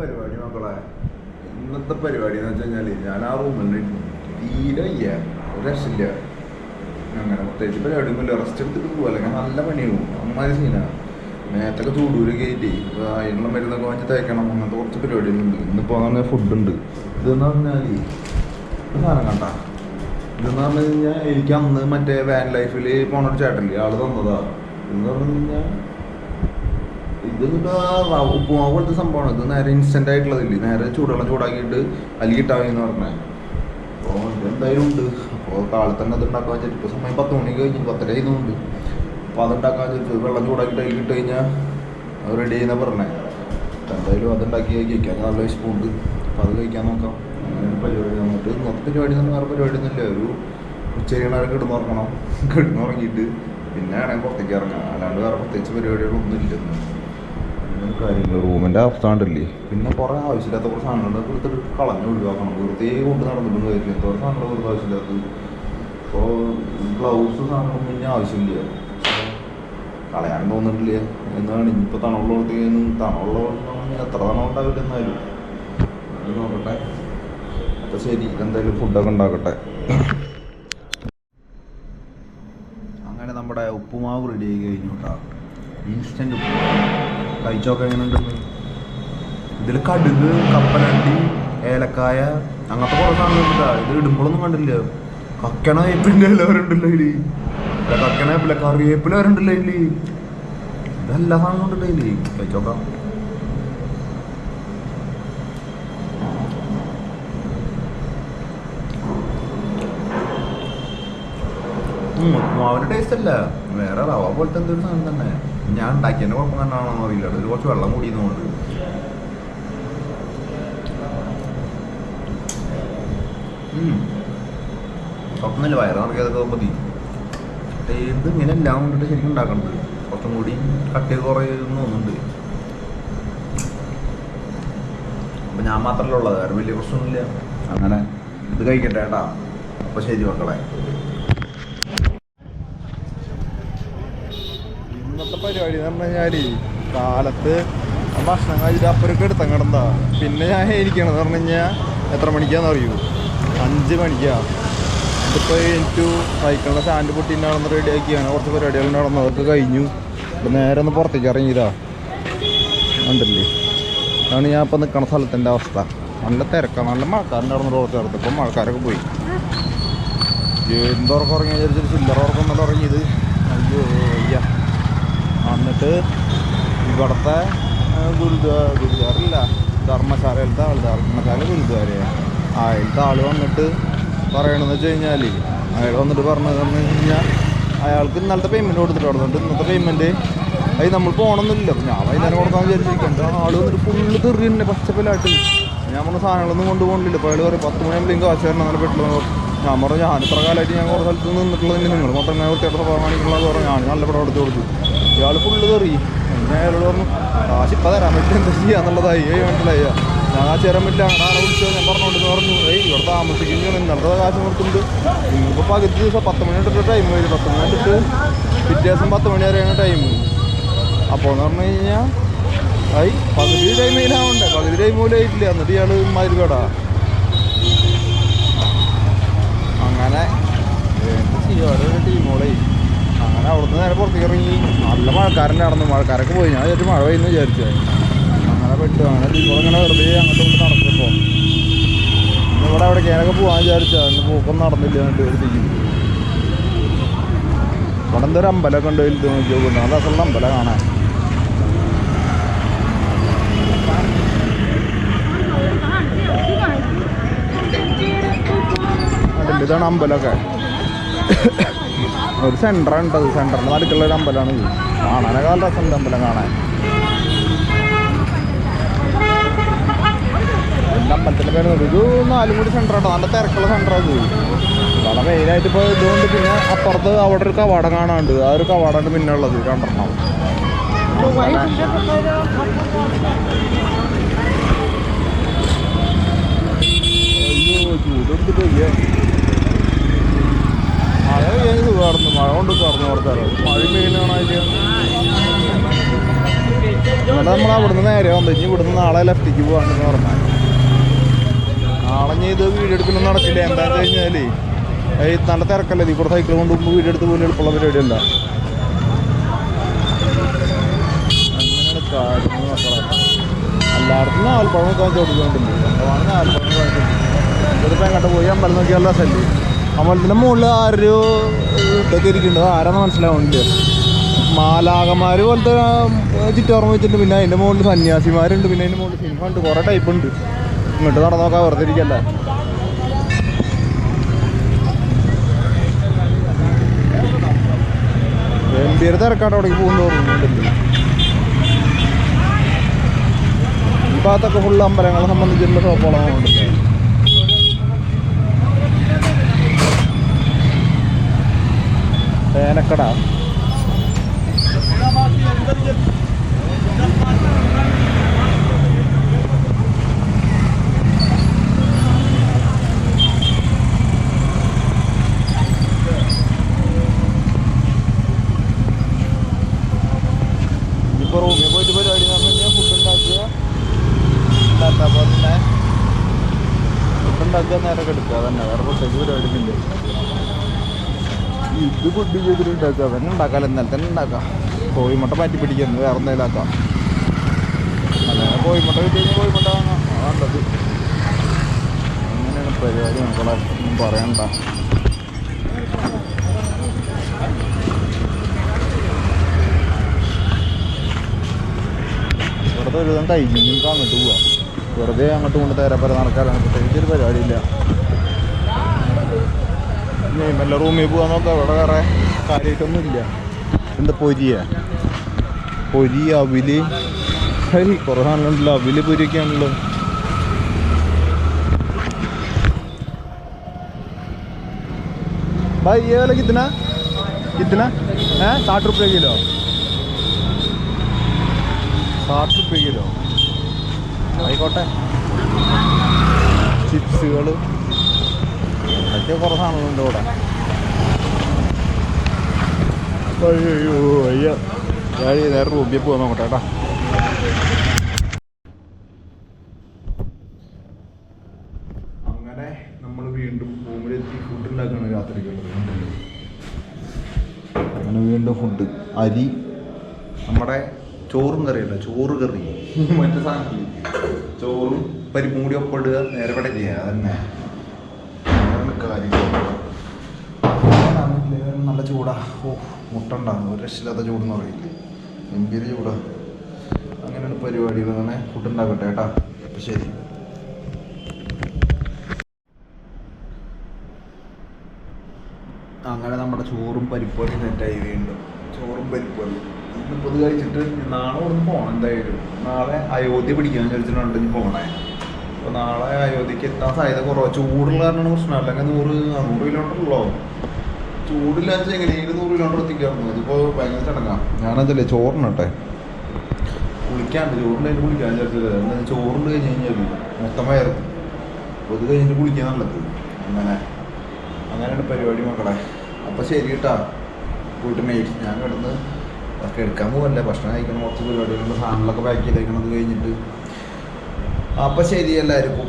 പരിപാടി മക്കളെ. ഇന്നത്തെ പരിപാടി എന്ന് വെച്ച് കഴിഞ്ഞാൽ ഞാൻ ആ റൂമിൽ തീരെ ഇല്ല. ഒരു രക്ഷയില്ല. അങ്ങനെ പ്രത്യേകിച്ച് പരിപാടിയൊന്നുമില്ല. റെസ്റ്റ് എടുത്തിട്ട് പോകും അല്ലെങ്കിൽ നല്ല പണിയാവും. അമ്മാതിരി സീനാ മേത്തൊക്കെ ചൂടൂര് കയറ്റി അതിനുള്ള മരുന്നൊക്കെ വാങ്ങി തേക്കണം. അങ്ങനത്തെ കുറച്ച് പരിപാടികളുണ്ട്. ഇന്നിപ്പോൾ അങ്ങനെ ഫുഡുണ്ട് ഇതെന്ന് പറഞ്ഞാൽ സാധനം കണ്ട. ഇതെന്ന് പറഞ്ഞു കഴിഞ്ഞാൽ എനിക്ക് അന്ന് മറ്റേ വാൻ ലൈഫിൽ പോണൊരു ചേട്ടൻ ചേട്ടല്ലേ ആൾ തന്നതാ. എന്ന് പറഞ്ഞു കഴിഞ്ഞാൽ ഇത് ഉപ്പുമാവ് പോലത്തെ സംഭവമാണ്. ഇത് നേരെ ഇൻസ്റ്റന്റ് ആയിട്ടുള്ളതില്ലേ നേരെ ചൂടുള്ള ചൂടാക്കിയിട്ട് അലിയിട്ടാ എന്ന് പറഞ്ഞേ. അപ്പോൾ ഇതെന്തായാലും ഉണ്ട്. അപ്പോൾ കാലത്ത് തന്നെ അത് ഉണ്ടാക്കാൻ വെച്ചിട്ട് ഇപ്പോൾ സമയം പത്ത് മണി കഴിഞ്ഞു. പത്തര ഇതുണ്ട് അപ്പോൾ അത് ഉണ്ടാക്കാൻ വെച്ചിട്ട് വെള്ളം ചൂടാക്കിയിട്ട് അതിൽ ഇട്ട് കഴിഞ്ഞാൽ റെഡി ചെയ്യുന്ന പറഞ്ഞേ. എന്തായാലും അതുണ്ടാക്കി കഴിക്കാൻ നല്ല വിശപ്പുണ്ട് അപ്പോൾ അത് കഴിക്കാൻ നോക്കാം. പരിപാടി വന്നിട്ട് പരിപാടി തന്നെ വേറെ പരിപാടി ഒന്നുമില്ല ഒരു ഉച്ചരിയണവരെ കിടന്നുറങ്ങണം കിടന്നുറങ്ങിയിട്ട് പിന്നെ ആണെങ്കിൽ പുറത്തേക്ക് ഇറങ്ങാം. അല്ലാണ്ട് വേറെ പ്രത്യേകിച്ച് പരിപാടികളൊന്നും ഇല്ലെന്ന് കാര്യങ്ങൾ റൂമിന്റെ അവസ്ഥ കണ്ടില്ലേ? പിന്നെ കുറേ ആവശ്യമില്ലാത്ത കുറേ സാധനങ്ങൾ എടുത്തിട്ട് കളഞ്ഞ് ഒഴിവാക്കണം. വെറുതെ കൊണ്ട് നടന്നിട്ടും കാര്യമില്ല. എത്ര സാധനങ്ങൾ വെറുതെ ആവശ്യമില്ലാത്തത് ഇപ്പോൾ ഗ്ലൗസ് സാധനങ്ങളൊന്നും ഇനി ആവശ്യമില്ല. കളയാൻ തോന്നിട്ടില്ല. എന്നാണ് ഇനിയിപ്പോൾ തണുള്ളടത്തേക്കും തണുള്ള എത്ര തണ ഉണ്ടാവില്ല എന്നാലും. അത് നോക്കട്ടെ. അപ്പോൾ ശരി എന്തായാലും ഫുഡൊക്കെ ഉണ്ടാക്കട്ടെ. അങ്ങനെ നമ്മുടെ ഉപ്പുമാവ് റെഡി ആയി കഴിഞ്ഞു കേട്ടോ. ഇൻസ്റ്റന്റ് ഉപ്പുമാവ് കഴിച്ചൊക്കെ എങ്ങനെ ഉണ്ടെന്ന് ഇതിൽ കടുക് കപ്പലണ്ടി ഏലക്കായ അങ്ങനത്തെ കുറേ സാധനങ്ങളുണ്ട് ഇത് ഇടുമ്പോഴൊന്നും കണ്ടില്ല. കക്കണ വേപ്പിന്റെ എല്ലാവരുണ്ടല്ലോ ഇതിൽ. കക്കണ വേപ്പില കറിവേപ്പില വരണ്ടല്ലോ ഇതിൽ. ഇതെല്ലാ സാധനവും ഉണ്ടല്ലോ ഇല്ലേ കഴിച്ചോക്കാം ഉപ്പുമാവിന്റെ ടേസ്റ്റ് അല്ല. വേറെ റവ പോലത്തെ എന്തൊരു സാധനം തന്നെ. ഞാൻ ഉണ്ടാക്കിയതിന്റെ കുഴപ്പം തന്നെയാണോ അറിയില്ല. അതിൽ കുറച്ച് വെള്ളം കൂടിയതുകൊണ്ട് സ്വപ്നമില്ല വയറ് നിറയ്ക്കാതൊക്കെ മതി ഇത് ഇങ്ങനെ എല്ലാം കൊണ്ടിട്ട് ശരിക്കും ഉണ്ടാക്കണത്? കുറച്ചും കൂടി കട്ടി കുറയുന്നു തോന്നുന്നുണ്ട്. അപ്പൊ ഞാൻ മാത്രല്ല ഉള്ളത്. വേറെ വലിയ പ്രശ്നമൊന്നുമില്ല. അങ്ങനെ ഇത് കഴിക്കട്ടെ കേട്ടാ. അപ്പൊ ശരി മക്കളെ ഇന്നത്തെ പരിപാടി എന്ന് പറഞ്ഞു കഴിഞ്ഞാൽ കാലത്ത് ഭക്ഷണം കഴിച്ചിട്ട് അപ്പുറക്ക് എടുത്ത കിടന്നാ. പിന്നെ ഞാൻ ഇരിക്കണെന്ന് പറഞ്ഞു കഴിഞ്ഞാൽ എത്ര മണിക്കാന്ന് അറിയൂ? അഞ്ച് മണിക്കാ. ഇതിപ്പോൾ എനിക്ക് സൈക്കിളിന്റെ സ്റ്റാൻഡ് നടന്ന് റെഡി ആക്കിയാണ്. കുറച്ച് പരിപാടികൾ നടന്നു. അതൊക്കെ കഴിഞ്ഞു. ഇപ്പം നേരെ ഒന്ന് പുറത്തേക്ക് ഇറങ്ങിയതാ. കണ്ടില്ലേ? അതാണ് ഞാൻ ഇപ്പം നിൽക്കണ സ്ഥലത്തിന്റെ അവസ്ഥ. നല്ല തിരക്കാണ് നല്ല നടന്ന് റോഡ് ചേർത്ത് ഇപ്പം മഴക്കാരൊക്കെ പോയി. എന്തുറക്കം ഉറങ്ങി വിചാരിച്ചിട്ട് ചില്ലറ ഉറക്കം നല്ല ഉറങ്ങിയത്. അയ്യോ അയ്യ എന്നിട്ട് ഇവിടുത്തെ ഗുരുദ്വാര ഗുരുദ്വാരല്ല ധർമ്മശാലയിലത്തെ ആൾ ധർമ്മശാല ഗുരുദ്വാരയാണ് അയാളത്തെ ആൾ വന്നിട്ട് പറയണമെന്ന് വെച്ച് കഴിഞ്ഞാൽ അയാൾ വന്നിട്ട് പറഞ്ഞത് പറഞ്ഞു കഴിഞ്ഞാൽ അയാൾക്ക് ഇന്നലത്തെ പേയ്മെന്റ് കൊടുത്തിട്ട് കൊടുത്തിട്ട് ഇന്നത്തെ പേയ്മെന്റ് അത് നമ്മൾ പോകണമെന്നില്ല ഞാൻ വൈകുന്നേരം കൊടുക്കാൻ വിചാരിച്ചിരിക്കുന്നുണ്ട് ആൾ വന്നിട്ട് ഫുള്ള് തെറി തന്നെ പച്ചപ്പലായിട്ട് ഞാൻ പറഞ്ഞ സാധനങ്ങളൊന്നും കൊണ്ടുപോകണില്ല ഇപ്പോൾ അയാൾ പറയും പത്ത് മണിയാകുമ്പോഴേക്കും കാശ് തരണം നല്ല പെട്ടെന്ന് ഞാൻ പറഞ്ഞു ഞാൻ ഇത്ര കാലമായിട്ട് ഞാൻ കുറേ സ്ഥലത്ത് നിന്നിട്ടുള്ളതിന് നിങ്ങൾ മൊത്തം ഞാൻ വൃത്തിയായിട്ട് സ്വഭാവം കാണിക്കുള്ളത് പറഞ്ഞു ഞാൻ നല്ല പടം എടുത്ത് കൊടുത്തു. ഇയാൾ ഫുള്ള് കയറി. ഞാൻ അയാളോട് പറഞ്ഞു കാശ് ഇപ്പം തരാൻ പറ്റില്ല എന്താ ചെയ്യാന്നുള്ളതായി. ഏയ് മനസ്സിലായി ഞാൻ കാശ് തരാൻ പറ്റില്ല അങ്ങനെ ആളെ വിളിച്ചോ ഞാൻ പറഞ്ഞോണ്ട് പറഞ്ഞു. ഏയ് ഇവിടെ താമസിക്കുന്നു ഇന്നലത്തെ കാശ് നിർത്തുന്നുണ്ട് ഇന്നിപ്പോൾ പകുതി ദിവസം പത്ത് മണി തൊട്ട് ടൈം വരും. പത്ത് മണി തൊട്ട് പിറ്റേ ദിവസം പത്ത് മണി വരെയാണ് ടൈം അപ്പോൾ എന്ന് പറഞ്ഞു കഴിഞ്ഞാൽ ഐ പകുതി ടൈം ഇതിനാവണ്ടേ പകുതി ടൈം പോലും ആയിട്ടില്ല. എന്നിട്ട് ഇയാൾ മാതിരി കേടാ അങ്ങനെ എന്ത് ചെയ്യും ഓരോ ടീമോളെ അങ്ങനെ അവിടുന്ന് നേരെ പുറത്തേക്ക് ഇറങ്ങി. നല്ല മഴക്കാരന്റെ നടന്നു. മഴക്കാരൊക്കെ പോയി. ഞാൻ വിചാരിച്ചു മഴ പെയ്യുന്നു വിചാരിച്ചു. അങ്ങനെ പെട്ടു. അങ്ങനെ ഇങ്ങനെ വെറുതെ അങ്ങോട്ട് ഇങ്ങോട്ട് ഇന്ന് ഇവിടെ അവിടെ കേനൊക്കെ പോകാൻ വിചാരിച്ചാൽ അതിന് പോക്കൊന്നും നടന്നില്ല എന്നിട്ട് തീയും ഇവിടെ എന്തൊരു അമ്പലമൊക്കെ ഉണ്ട് വലുത് നോക്കി നല്ല രസമുള്ള അമ്പലം കാണാൻ. ഇതാണ് അമ്പലമൊക്കെ. ഒരു സെന്റർ ഉണ്ടത് സെന്ററിന്റെ നടുക്കുള്ള ഒരു അമ്പലമാണ് ഇത്. കാണാനൊക്കെ നല്ല രസമുണ്ട് അമ്പലം കാണാൻ. അമ്പലത്തിന്റെ പേര് ഇത് നാലും കൂടി സെന്റർ ആട്ടോ നല്ല തിരക്കുള്ള സെന്റർ അത് വളരെ മെയിനായിട്ട് ഇപ്പോൾ ഇതുകൊണ്ട് പിന്നെ അപ്പുറത്ത് അവിടെ ഒരു കവാടം കാണാനുണ്ട്. ആ ഒരു കവാടമാണ് പിന്നെ ഉള്ളത്. രണ്ടെണ്ണം അയ്യോ ചൂടെടുത്തിട്ട് മഴ പെയ്യാൻ കടന്നു മഴ കൊണ്ട് കടന്നു കൊടുത്താലോ മഴ പെയ്യുന്നതാണോ അതിൽ എന്നിട്ട് നമ്മൾ നേരെ വന്നു. ഇനി ഇവിടുന്ന് നാളെ ലെഫ്റ്റിക്ക് പോകാണെന്ന് പറഞ്ഞാൽ നാളെ ഞാൻ ഇത് വീഡിയോ എടുക്കലൊന്നും നടക്കില്ല. എന്താണെന്ന് കഴിഞ്ഞാൽ ഈ നല്ല തിരക്കല്ലേ. കൂടെ സൈക്കിൾ കൊണ്ട് മുമ്പ് വീഡിയോ എടുത്ത് പോലും എളുപ്പമുള്ള പരിപാടിയല്ല. അങ്ങനെയാണ് കാര്യങ്ങൾ മക്കളെ. എല്ലായിടത്തും നാൽപ്പഴം കാണിച്ചു കൊടുക്കുന്നുണ്ടല്ലോ നാൽപ്പഴം കാണിക്കുന്നത് ഇതിപ്പോൾ എങ്ങോട്ട് പോയി അമ്പലം നോക്കിയാൽ രസമല്ലേ? അമ്പലത്തിന്റെ മുകളിൽ ആരോ ഇതൊക്കെ ആരാന്ന് മനസ്സിലാവുന്നില്ല. മാലാകന്മാർ പോലത്തെ ചുറ്റോർമ്മ വെച്ചിട്ടുണ്ട്. പിന്നെ അതിന്റെ മുകളിൽ സന്യാസിമാരുണ്ട്. പിന്നെ അതിന്റെ മുകളിൽ സിംഹമുണ്ട് കുറേ ടൈപ്പ് ഉണ്ട്. ഇങ്ങോട്ട് നടന്നു നോക്കാൻ വെറുതെ ഇരിക്കല്ല? ഗംഭീര തിരക്കാട്ട് അവിടേക്ക് തോന്നുന്നുണ്ടല്ലോ ഈ ഭാഗത്തൊക്കെ ഫുള്ള് അമ്പലങ്ങളെ സംബന്ധിച്ചിട്ടുള്ള ഷോപ്പുകളാണ് തേനക്കട. ഇപ്പോൾ റൂമിൽ പോയിട്ട് പരിപാടി എന്ന് പറഞ്ഞു കഴിഞ്ഞാൽ ഫുഡ് ഉണ്ടാക്കുക. അപ്പോൾ തന്നെ ഫുഡ് ഉണ്ടാക്കുക നേരെ എടുക്കുക. അതന്നെ. വേറെ പ്രത്യേകിച്ച് പരിപാടിയൊന്നുമില്ല. ഇത് ഫുഡ് ചെയ്തിട്ട് ഉണ്ടാക്കുക. തന്നെ ഉണ്ടാക്കാം എന്നാൽ തന്നെ ഉണ്ടാക്കാം കോഴിമുട്ട മാറ്റി പിടിക്കുന്നത് വേറെ എന്തെങ്കിലും ആക്കാം അല്ലാതെ കോഴിമുട്ട കിട്ടി കഴിഞ്ഞാൽ കോഴിമുട്ട വാങ്ങാം. അതാണ്ടത് അങ്ങനെയാണ് പരിപാടി. മക്കളെ പറയണ്ട. ഇവിടുത്തെ ഒരു നിങ്ങൾക്ക് അങ്ങോട്ട് പോവാം. വെറുതെ അങ്ങോട്ട് കൊണ്ട് തേരാപ്പര നടക്കാറാണ് പ്രത്യേകിച്ച് ഒരു പരിപാടിയില്ല. ഇനി വല്ല റൂമിൽ പോകാൻ നോക്കാം ഇവിടെ വേറെ കാര്യമായിട്ടൊന്നും ഇല്ല എന്താ പൊരിയ? പൊരി അവിൽ. ഹരി കുറേ സാധനങ്ങളുണ്ടല്ലോ അവിൽ പൊരിയൊക്കെയാണല്ലോ. भाई ये വില कितना कितना ഏ साठ റുപ്യ കിലോ? साठ റുപ്യ കിലോ? ആയിക്കോട്ടെ. ചിപ്സുകൾ അതൊക്കെ കുറേ സാധനങ്ങളുണ്ട് ഇവിടെ. അയ്യോ അയ്യോ ഞാൻ നേരെ റൂബിയെ പോകാൻ കേട്ടോ. അങ്ങനെ നമ്മൾ വീണ്ടും റൂമിലെത്തി ഫുഡ് ഉണ്ടാക്കുകയാണ് രാത്രിക്കുള്ളത് അങ്ങനെ വീണ്ടും ഫുഡ് അരി നമ്മുടെ ചോറും കറിയല്ല ചോറ് കറി. മറ്റു സാധനം ചോറും പരിപ്പും കൂടി ഒപ്പിടുക നേരെ ചെയ്യുക. അതന്നെ. കാര്യങ്ങൾ നല്ല ചൂടാ. ഓ മുട്ട ഉണ്ടാകും ഒരു രക്ഷയില്ലാത്ത ചൂടെന്ന് പറയില്ലേ? ഗംഭീര ചൂടാ. അങ്ങനെയാണ് പരിപാടികൾ. അങ്ങനെ ഫുഡ് ഉണ്ടാക്കട്ടെ കേട്ടാ. അപ്പം ശരി. അങ്ങനെ നമ്മുടെ ചോറും പരിപ്പും സെറ്റായി വീണ്ടും. ചോറും പരിപ്പും ഇന്നിപ്പോൾ ഇത് കഴിച്ചിട്ട് നാളെ ഒന്ന് പോകണം എന്തായാലും. നാളെ അയോധ്യ പിടിക്കാൻ ചോദിച്ചിട്ടുണ്ടെങ്കിൽ പോകണേ അപ്പോൾ നാളെ അയോധ്യക്ക് എത്താൻ സാധ്യത കുറവ്. ചൂടുള്ള കാരണമാണ് പ്രശ്നം. അല്ലെങ്കിൽ നൂറ് നൂറ് കിലോമീറ്റർ ഉള്ളോ? ചൂടില്ലാന്ന് വെച്ചാൽ എങ്ങനെയെങ്കിലും നൂറ് കിലോമീറ്റർ എത്തിക്കാറുണ്ട് ഇതിപ്പോൾ ഭയങ്കര ചടങ്ങാണ് ഞാനെന്തല്ലേ ചോറിനട്ടെ കുളിക്കാണ്ട് ചോറുണ്ടായിട്ട് കുളിക്കാൻ വിചാരിച്ചത്. ചോറുണ്ട് കഴിഞ്ഞ് കഴിഞ്ഞാൽ മൊത്തം വയറും. അപ്പോൾ ഇത് കഴിഞ്ഞിട്ട് കുളിക്കാൻ നല്ലത്. അങ്ങനെ അങ്ങനെയാണ് പരിപാടി മക്കളെ. അപ്പോൾ ശരി കേട്ടാ. ഗുഡ് നൈറ്റ് ഞാൻ കിടന്ന് അതൊക്കെ എടുക്കാൻ പോകല്ലേ ഭക്ഷണം കഴിക്കണം കുറച്ച് പരിപാടികളുണ്ട് സാധനങ്ങളൊക്കെ പാക്ക് ചെയ്തേക്കണത് കഴിഞ്ഞിട്ട് അപ്പോൾ ശരി എല്ലാവർക്കും.